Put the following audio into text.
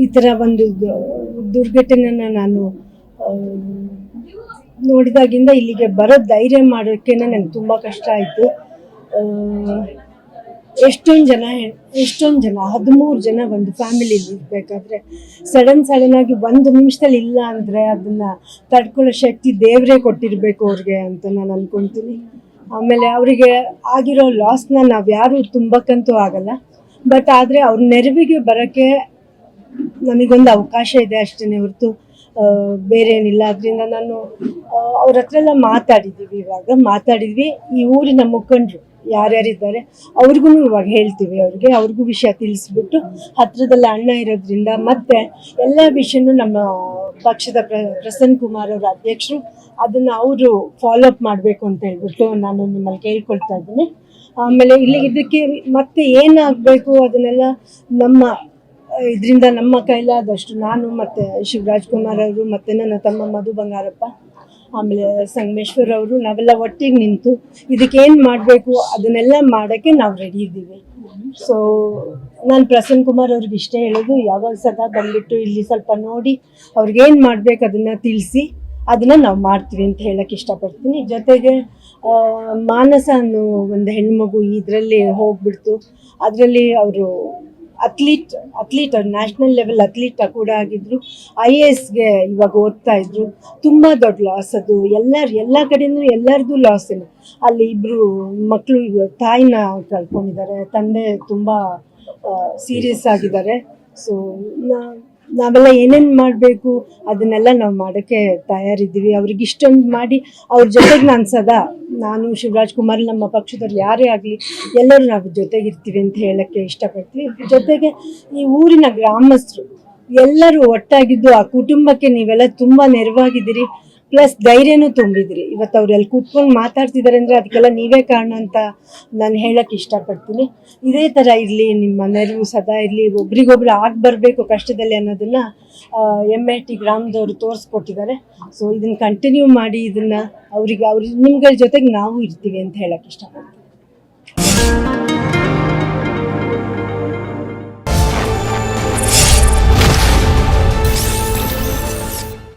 ಈ ಥರ ಒಂದು ದುರ್ಘಟನೆನ ನಾನು ನೋಡಿದಾಗಿಂದ ಇಲ್ಲಿಗೆ ಬರೋ ಧೈರ್ಯ ಮಾಡೋಕ್ಕೆ ನನಗೆ ತುಂಬ ಕಷ್ಟ ಆಯಿತು. ಎಷ್ಟೊಂದು ಜನ ಎಷ್ಟೊಂದು ಜನ, ಹದಿಮೂರು ಜನ ಒಂದು ಫ್ಯಾಮಿಲಿ ಇರಬೇಕಾದ್ರೆ ಸಡನ್ ಸಡನ್ ಆಗಿ ಒಂದು ನಿಮಿಷದಲ್ಲಿ ಇಲ್ಲ ಅಂದರೆ ಅದನ್ನು ತಡ್ಕೊಳ್ಳೋ ಶಕ್ತಿ ದೇವರೇ ಕೊಟ್ಟಿರಬೇಕು ಅವ್ರಿಗೆ ಅಂತ ನಾನು ಅಂದ್ಕೊಳ್ತೀನಿ ಆಮೇಲೆ ಅವರಿಗೆ ಆಗಿರೋ ಲಾಸ್ನ ನಾವು ಯಾರು ತುಂಬಕ್ಕಂತೂ ಆಗಲ್ಲ. ಬಟ್ ಆದರೆ ಅವ್ರ ನೆರವಿಗೆ ಬರೋಕ್ಕೆ ನಮಗೊಂದು ಅವಕಾಶ ಇದೆ ಅಷ್ಟೇ ಹೊರತು ಬೇರೆ ಏನಿಲ್ಲ ಅದರಿಂದ ನಾನು ಅವ್ರ ಹತ್ರ ಎಲ್ಲ ಮಾತಾಡಿದ್ದೀವಿ ಇವಾಗ. ಮಾತಾಡಿದ್ವಿ. ಈ ಊರಿನ ಮುಖಂಡರು ಯಾರ್ಯಾರಿದ್ದಾರೆ, ಅವ್ರಿಗೂ ಇವಾಗ ಹೇಳ್ತೀವಿ ಅವ್ರಿಗೆ. ಅವ್ರಿಗೂ ವಿಷಯ ತಿಳಿಸ್ಬಿಟ್ಟು ಹತ್ರದಲ್ಲಿ ಅಣ್ಣ ಇರೋದ್ರಿಂದ ಮತ್ತೆ ಎಲ್ಲ ವಿಷಯನೂ ನಮ್ಮ ಪಕ್ಷದ ಪ್ರ, ಪ್ರಸನ್ನ ಕುಮಾರ್ ಅವರ ಅಧ್ಯಕ್ಷರು ಅದನ್ನು ಅವರು ಫಾಲೋ ಅಪ್ ಮಾಡಬೇಕು ಅಂತ ಹೇಳ್ಬಿಟ್ಟು ನಾನು ನಿಮ್ಮಲ್ಲಿ ಕೇಳ್ಕೊಳ್ತಾ ಇದ್ದೀನಿ. ಆಮೇಲೆ ಇಲ್ಲಿ ಇದಕ್ಕೆ ಮತ್ತೆ ಏನಾಗಬೇಕು ಅದನ್ನೆಲ್ಲ ನಮ್ಮ ಇದರಿಂದ ನಮ್ಮ ಕೈಲಾದಷ್ಟು ನಾನು ಮತ್ತು ಶಿವರಾಜ್ ಕುಮಾರ್ ಅವರು ಮತ್ತು ನನ್ನ ತಮ್ಮ ಮಧು ಬಂಗಾರಪ್ಪ, ಆಮೇಲೆ ಸಂಗಮೇಶ್ವರ್ ಅವರು, ನಾವೆಲ್ಲ ಒಟ್ಟಿಗೆ ನಿಂತು ಇದಕ್ಕೇನು ಮಾಡಬೇಕು ಅದನ್ನೆಲ್ಲ ಮಾಡೋಕ್ಕೆ ನಾವು ರೆಡಿ ಇದ್ದೀವಿ. ಸೊ ನಾನು ಪ್ರಸನ್ನ ಕುಮಾರ್ ಅವ್ರಿಗೆ ಇಷ್ಟೇ ಹೇಳೋದು, ಯಾವಾಗ ಸದಾ ಬಂದ್ಬಿಟ್ಟು ಇಲ್ಲಿ ಸ್ವಲ್ಪ ನೋಡಿ ಅವ್ರಿಗೇನು ಮಾಡಬೇಕು ಅದನ್ನು ತಿಳಿಸಿ ಅದನ್ನು ನಾವು ಮಾಡ್ತೀವಿ ಅಂತ ಹೇಳಕ್ಕೆ ಇಷ್ಟಪಡ್ತೀನಿ. ಜೊತೆಗೆ ಮಾನಸ ಅನ್ನೋ ಒಂದು ಹೆಣ್ಮಗು ಇದರಲ್ಲಿ ಹೋಗ್ಬಿಡ್ತು. ಅದರಲ್ಲಿ ಅವರು ಅಥ್ಲೀಟ್ ಅವ್ರು ನ್ಯಾಷನಲ್ ಲೆವೆಲ್ ಅಥ್ಲೀಟ್ ಕೂಡ ಆಗಿದ್ರು. ಐ ಎ ಎಸ್ಗೆ ಇವಾಗ ಓದ್ತಾ ಇದ್ರು. ತುಂಬ ದೊಡ್ಡ ಲಾಸ್ ಅದು. ಎಲ್ಲರ, ಎಲ್ಲ ಕಡೆಯೂ ಎಲ್ಲರದು ಲಾಸ್ ಇಲ್ಲ ಅಲ್ಲಿ ಇಬ್ಬರು ಮಕ್ಕಳು ತಾಯಿನ ಕಳ್ಕೊಂಡಿದ್ದಾರೆ. ತಂದೆ ತುಂಬ ಸೀರಿಯಸ್ ಆಗಿದ್ದಾರೆ. ಸೊ ನಾವೆಲ್ಲ ಏನೇನು ಮಾಡಬೇಕು, ಅದನ್ನೆಲ್ಲ ನಾವು ಮಾಡೋಕ್ಕೆ ತಯಾರಿದ್ದೀವಿ. ಅವ್ರಿಗೆ ಇಷ್ಟೊಂದು ಮಾಡಿ ಅವ್ರ ಜೊತೆಗೆ ನಾನು ಸದಾ, ನಾನು ಶಿವರಾಜ್ ಕುಮಾರ್ ನಮ್ಮ ಪಕ್ಷದವ್ರು ಯಾರೇ ಆಗಲಿ, ಎಲ್ಲರೂ ನಾವು ಜೊತೆಗಿರ್ತೀವಿ ಅಂತ ಹೇಳಕ್ಕೆ ಇಷ್ಟಪಡ್ತೀವಿ. ಜೊತೆಗೆ ಈ ಊರಿನ ಗ್ರಾಮಸ್ಥರು ಎಲ್ಲರೂ ಒಟ್ಟಾಗಿದ್ದು, ಆ ಕುಟುಂಬಕ್ಕೆ ನೀವೆಲ್ಲ ತುಂಬ ನೆರವಾಗಿದ್ದೀರಿ. ಪ್ಲಸ್ ಧೈರ್ಯನೂ ತುಂಬಿದ್ರಿ. ಇವತ್ತು ಅವ್ರು ಅಲ್ಲಿ ಕೂತ್ಕೊಂಡು ಮಾತಾಡ್ತಿದ್ದಾರೆ ಅಂದರೆ ಅದಕ್ಕೆಲ್ಲ ನೀವೇ ಕಾರಣ ಅಂತ ನಾನು ಹೇಳಕ್ಕೆ ಇಷ್ಟಪಡ್ತೀನಿ. ಇದೇ ಥರ ಇರಲಿ, ನಿಮ್ಮ ನೆರವು ಸದಾ ಇರಲಿ. ಒಬ್ರಿಗೊಬ್ರು ಆಗಿ ಬರಬೇಕು ಕಷ್ಟದಲ್ಲಿ ಅನ್ನೋದನ್ನು ಎಂ ಐ ಟಿ ಗ್ರಾಮದವರು ತೋರಿಸ್ಕೊಟ್ಟಿದ್ದಾರೆ. ಸೊ ಇದನ್ನು ಕಂಟಿನ್ಯೂ ಮಾಡಿ, ಇದನ್ನು ಅವ್ರಿಗೆ, ಅವ್ರ, ನಿಮ್ಗಳ ಜೊತೆಗೆ ನಾವು ಇರ್ತೀವಿ ಅಂತ ಹೇಳಕ್ಕೆ ಇಷ್ಟಪಡ್ತೀನಿ.